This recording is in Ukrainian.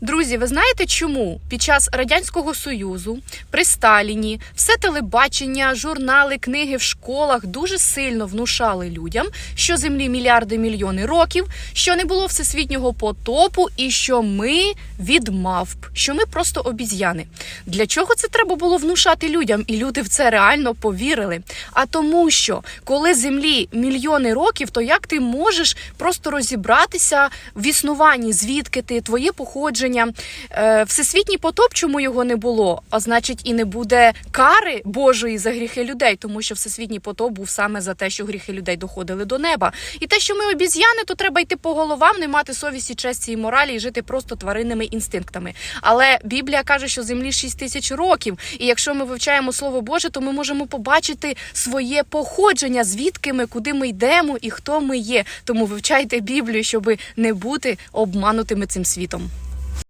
Друзі, ви знаєте чому під час радянського союзу при Сталіні все телебачення, журнали, книги в школах дуже сильно внушали людям, що землі мільярди мільйони років, що не було всесвітнього потопу, і що ми від мавп, що ми просто обіз'яни. Для чого це треба було внушати людям? І люди в це реально повірили. А тому, що коли землі мільйони років, то як ти можеш просто розібратися в існуванні, звідки ти, твоє походження? Е, Всесвітній потоп, чому його не було? А значить, і не буде кари Божої за гріхи людей, тому що всесвітній потоп був саме за те, що гріхи людей доходили до неба. І те, що ми обіз'яни, то треба йти по головам, не мати совісті, честі і моралі і жити просто тваринними інстинктами. Але Біблія каже, що землі 6 тисяч років. І якщо ми вивчаємо Слово Боже, то ми можемо побачити своє походження, звідки ми, куди ми йдемо і хто ми є. Тому вивчайте Біблію, щоб не бути обманутими цим світом.